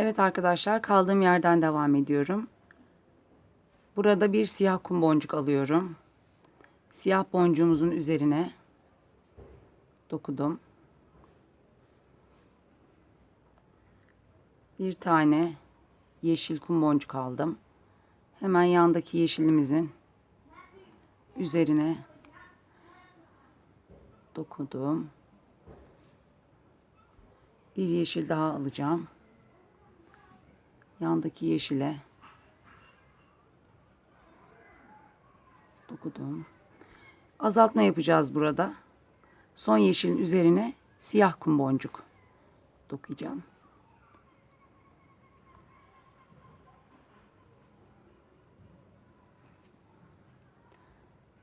Evet arkadaşlar kaldığım yerden devam ediyorum. Burada bir siyah kum boncuk alıyorum. Siyah boncuğumuzun üzerine dokudum. Bir tane yeşil kum boncuk aldım. Hemen yandaki yeşilimizin üzerine dokudum. Bir yeşil daha alacağım. Yandaki yeşile dokudum. Azaltma yapacağız burada. Son yeşilin üzerine siyah kum boncuk dokuyacağım.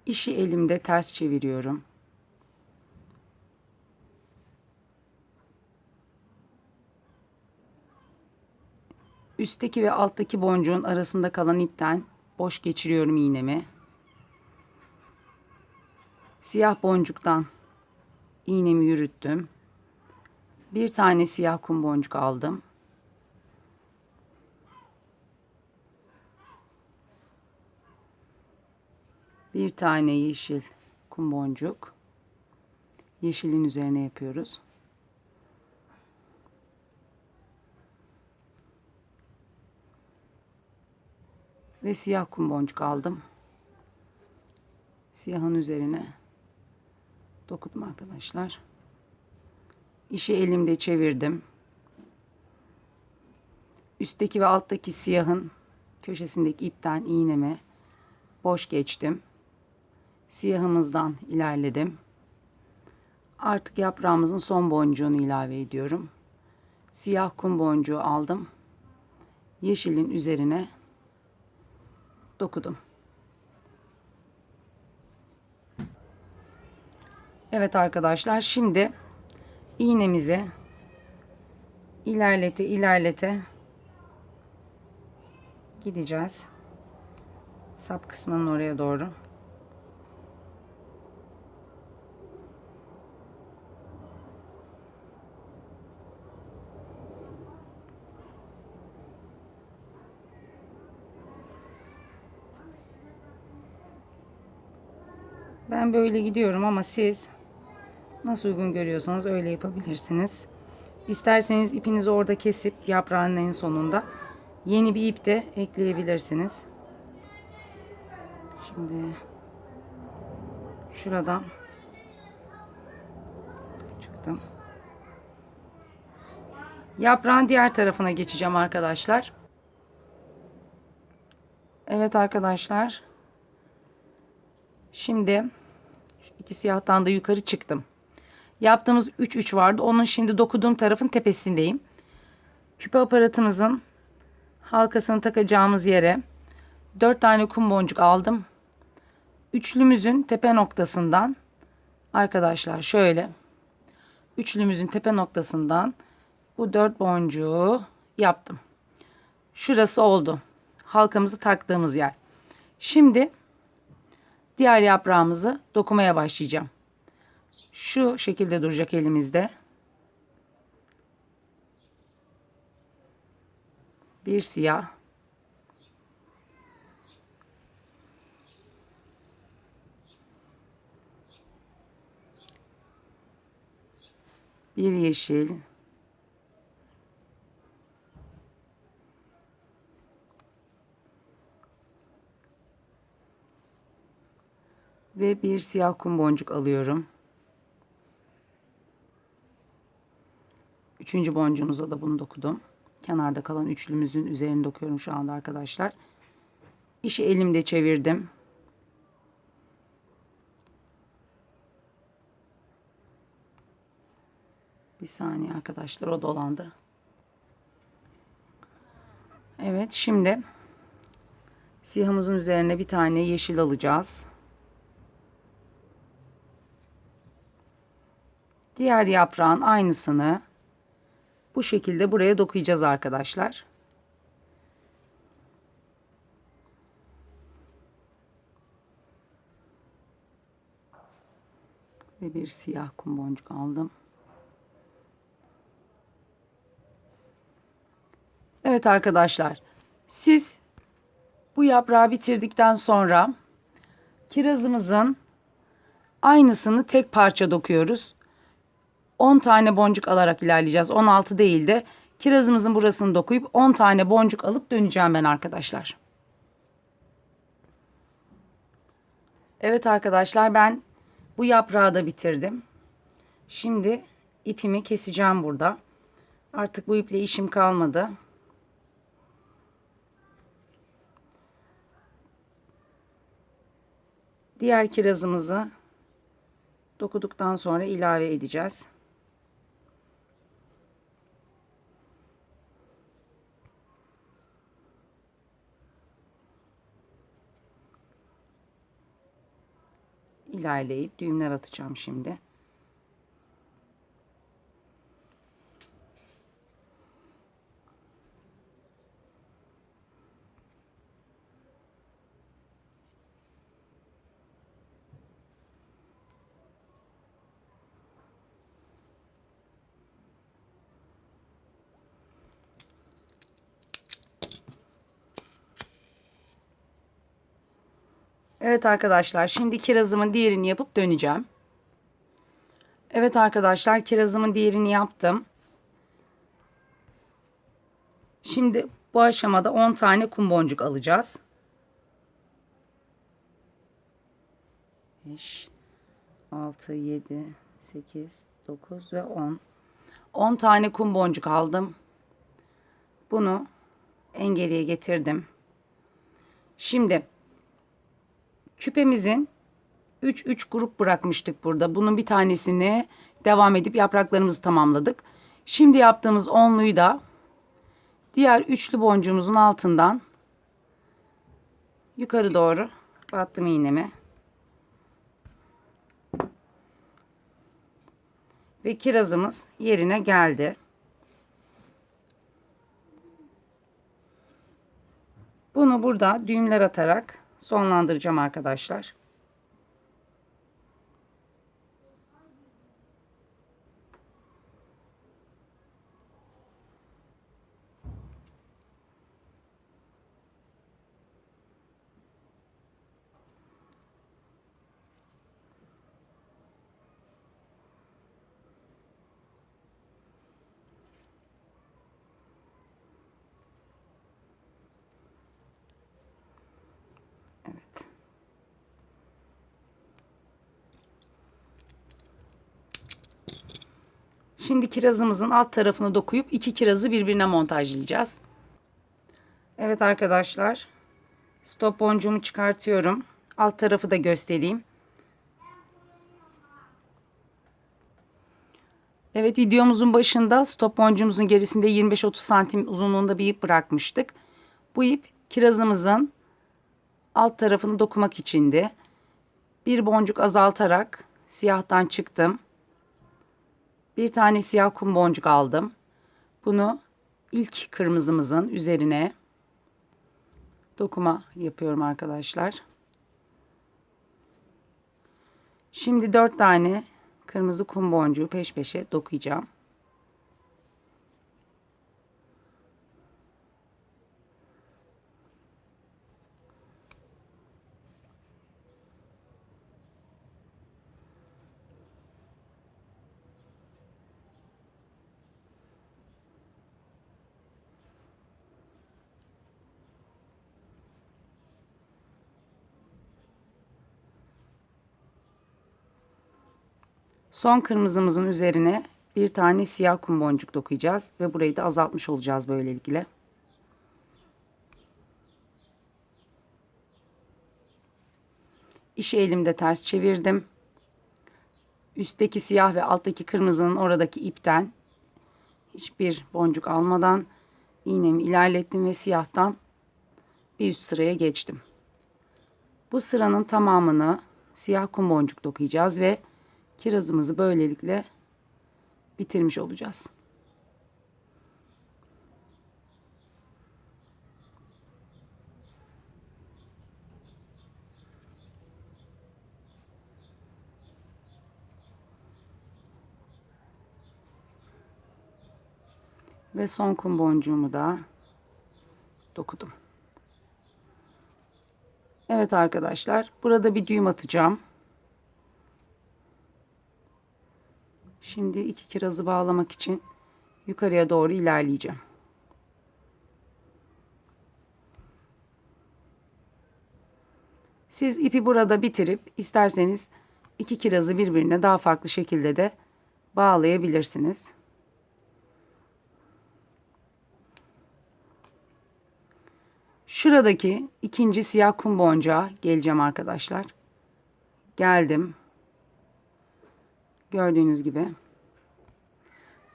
İşi elimde ters çeviriyorum. Üstteki ve alttaki boncuğun arasında kalan ipten boş geçiriyorum iğnemi. Siyah boncuktan iğnemi yürüttüm. Bir tane siyah kum boncuk aldım. Bir tane yeşil kum boncuk. Yeşilin üzerine yapıyoruz. Ve siyah kum boncuk aldım. Siyahın üzerine dokudum arkadaşlar. İşi elimde çevirdim. Üstteki ve alttaki siyahın köşesindeki ipten iğneme boş geçtim. Siyahımızdan ilerledim. Artık yaprağımızın son boncuğunu ilave ediyorum. Siyah kum boncuğu aldım. Yeşilin üzerine dokudum. Evet arkadaşlar şimdi iğnemizi ilerlete ilerlete gideceğiz. Sap kısmının oraya doğru. Ben böyle gidiyorum ama siz nasıl uygun görüyorsanız öyle yapabilirsiniz. İsterseniz ipinizi orada kesip yaprağın en sonunda yeni bir ip de ekleyebilirsiniz. Şimdi şuradan çıktım. Yaprağın diğer tarafına geçeceğim arkadaşlar. Evet arkadaşlar. Şimdi iki siyahtan da yukarı çıktım. Yaptığımız 3 3 vardı. Onun şimdi dokuduğum tarafın tepesindeyim. Küpe aparatımızın halkasını takacağımız yere 4 tane kum boncuk aldım. Üçlümüzün tepe noktasından arkadaşlar şöyle üçlümüzün tepe noktasından bu 4 boncuğu yaptım. Şurası oldu. Halkamızı taktığımız yer. Şimdi diğer yaprağımızı dokumaya başlayacağım. Şu şekilde duracak elimizde. Bir siyah. Bir yeşil. Ve bir siyah kum boncuk alıyorum. Üçüncü boncuğumuza da bunu dokudum. Kenarda kalan üçlümüzün üzerine dokuyorum şu anda arkadaşlar. İşi elimde çevirdim. Bir saniye arkadaşlar o dolandı. Evet şimdi siyahımızın üzerine bir tane yeşil alacağız. Diğer yaprağın aynısını bu şekilde buraya dokuyacağız arkadaşlar. Ve bir siyah kum boncuk aldım. Evet arkadaşlar. Siz bu yaprağı bitirdikten sonra kirazımızın aynısını tek parça dokuyoruz. 10 tane boncuk alarak ilerleyeceğiz. 16 değil de kirazımızın burasını dokuyup 10 tane boncuk alıp döneceğim ben arkadaşlar. Evet arkadaşlar ben bu yaprağı da bitirdim. Şimdi ipimi keseceğim burada. Artık bu iple işim kalmadı. Diğer kirazımızı dokuduktan sonra ilave edeceğiz. İlerleyip düğümler atacağım şimdi. Evet arkadaşlar şimdi kirazımın diğerini yapıp döneceğim. Evet arkadaşlar kirazımın diğerini yaptım. Şimdi bu aşamada 10 tane kum boncuk alacağız. 5 6 7 8 9 ve 10. 10 tane kum boncuk aldım. Bunu en geriye getirdim. Şimdi küpemizin 3-3 grup bırakmıştık burada. Bunun bir tanesini devam edip yapraklarımızı tamamladık. Şimdi yaptığımız onluyu da diğer üçlü boncuğumuzun altından yukarı doğru battım iğnemi. Ve kirazımız yerine geldi. Bunu burada düğümler atarak sonlandıracağım arkadaşlar. Evet. Şimdi kirazımızın alt tarafını dokuyup iki kirazı birbirine montajlayacağız. Evet arkadaşlar. Stop boncuğumu çıkartıyorum. Alt tarafı da göstereyim. Evet videomuzun başında stop boncuğumuzun gerisinde 25-30 santim uzunluğunda bir ip bırakmıştık. Bu ip kirazımızın alt tarafını dokumak içindi. Bir boncuk azaltarak siyahtan çıktım. Bir tane siyah kum boncuk aldım. Bunu ilk kırmızımızın üzerine dokuma yapıyorum arkadaşlar. Şimdi dört tane kırmızı kum boncuğu peş peşe dokuyacağım. Son kırmızımızın üzerine bir tane siyah kum boncuk dokuyacağız ve burayı da azaltmış olacağız böylelikle. İşi elimde ters çevirdim. Üstteki siyah ve alttaki kırmızının oradaki ipten hiçbir boncuk almadan iğnemi ilerlettim ve siyahtan bir üst sıraya geçtim. Bu sıranın tamamını siyah kum boncuk dokuyacağız ve kirazımızı böylelikle bitirmiş olacağız. Ve son kum boncuğumu da dokudum. Evet arkadaşlar burada bir düğüm atacağım. Şimdi iki kirazı bağlamak için yukarıya doğru ilerleyeceğim. Siz ipi burada bitirip isterseniz iki kirazı birbirine daha farklı şekilde de bağlayabilirsiniz. Şuradaki ikinci siyah kum boncuğa geleceğim arkadaşlar. Geldim. Gördüğünüz gibi.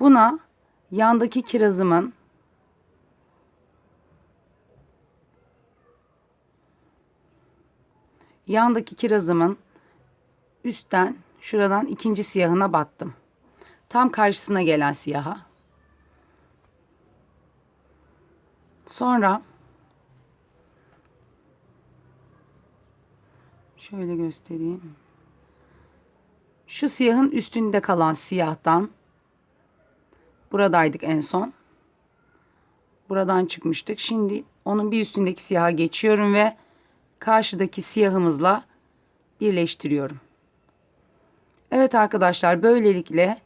Buna yandaki kirazımın yandaki kirazımın üstten şuradan ikinci siyahına battım. Tam karşısına gelen siyaha. Sonra şöyle göstereyim. Şu siyahın üstünde kalan siyahtan buradaydık en son. Buradan çıkmıştık. Şimdi onun bir üstündeki siyaha geçiyorum ve karşıdaki siyahımızla birleştiriyorum. Evet arkadaşlar böylelikle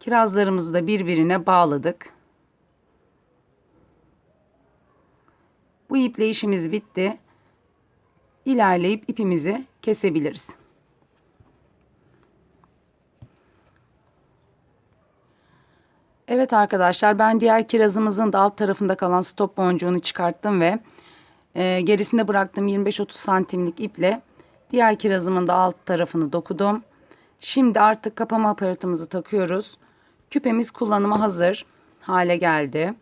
kirazlarımızı da birbirine bağladık. Bu iple işimiz bitti. İlerleyip ipimizi kesebiliriz. Evet arkadaşlar ben diğer kirazımızın da alt tarafında kalan stop boncuğunu çıkarttım ve e, gerisinde bıraktığım 25-30 santimlik iple diğer kirazımın da alt tarafını dokudum. Şimdi artık kapama aparatımızı takıyoruz. Küpemiz kullanıma hazır hale geldi.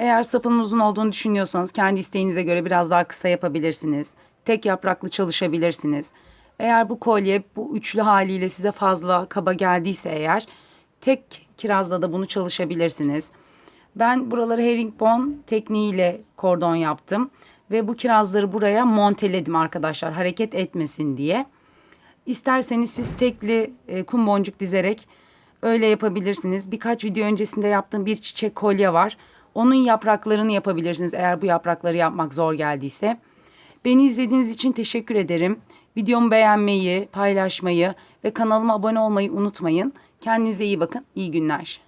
Eğer sapının uzun olduğunu düşünüyorsanız kendi isteğinize göre biraz daha kısa yapabilirsiniz. Tek yapraklı çalışabilirsiniz. Eğer bu kolye bu üçlü haliyle size fazla kaba geldiyse eğer tek kirazla da bunu çalışabilirsiniz. Ben buraları herringbone tekniğiyle kordon yaptım ve bu kirazları buraya monteledim arkadaşlar hareket etmesin diye. İsterseniz siz tekli e, kum boncuk dizerek öyle yapabilirsiniz. Birkaç video öncesinde yaptığım bir çiçek kolye var. Onun yapraklarını yapabilirsiniz eğer bu yaprakları yapmak zor geldiyse. Beni izlediğiniz için teşekkür ederim. Videomu beğenmeyi, paylaşmayı ve kanalıma abone olmayı unutmayın. Kendinize iyi bakın. İyi günler.